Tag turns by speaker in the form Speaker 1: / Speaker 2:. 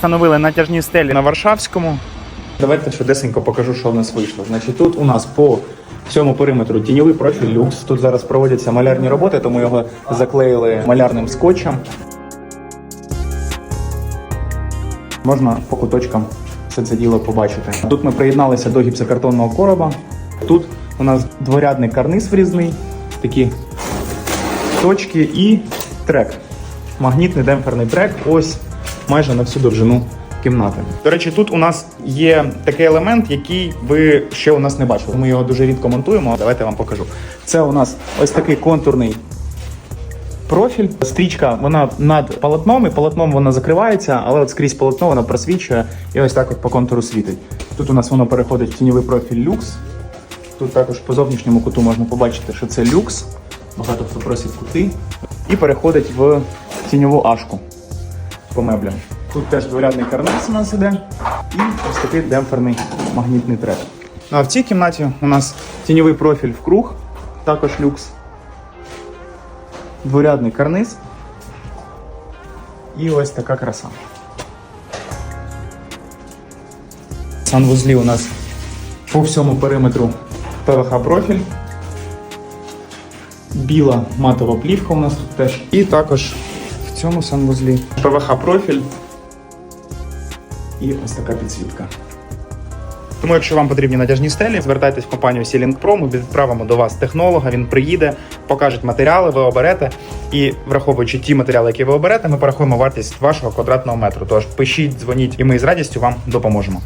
Speaker 1: встановили натяжні стелі на Варшавському. Давайте швидесенько покажу, що в нас вийшло. Значить, тут у нас по всьому периметру тіньовий профіль люкс. Тут зараз проводяться малярні роботи, тому його заклеїли малярним скотчем. Можна по куточкам все це діло побачити. Тут ми приєдналися до гіпсокартонного короба. Тут у нас дворядний карниз врізний, такі точки і трек. Магнітний демпферний трек. Ось майже на всю довжину кімнати. До речі, тут у нас є такий елемент, який ви ще у нас не бачили. Ми його дуже рідко монтуємо. Давайте я вам покажу. Це у нас ось такий контурний профіль. Стрічка вона над полотном, і полотном вона закривається, але от скрізь полотно вона просвічує і ось так от по контуру світить. Тут у нас воно переходить в тіньовий профіль люкс. Тут також по зовнішньому куту можна побачити, що це люкс. Багато хто просить кути. І переходить в тіньову ашку по меблям. Тут теж дворядний карниз у нас іде. І ось такий демпферний магнітний трек. Ну а в цій кімнаті у нас тіньовий профіль в круг, також люкс. Дворядний карниз. І ось така краса. Санвузлі у нас по всьому периметру ПВХ профіль. Біла матова плівка у нас тут теж. І також цьому санвузлі ПВХ профіль і ось така підсвітка. Тому, якщо вам потрібні натяжні стелі, звертайтесь в компанію Ceiling Pro, ми відправимо до вас технолога, він приїде, покаже матеріали, ви оберете. І враховуючи ті матеріали, які ви оберете, ми порахуємо вартість вашого квадратного метру. Тож пишіть, дзвоніть, і ми з радістю вам допоможемо.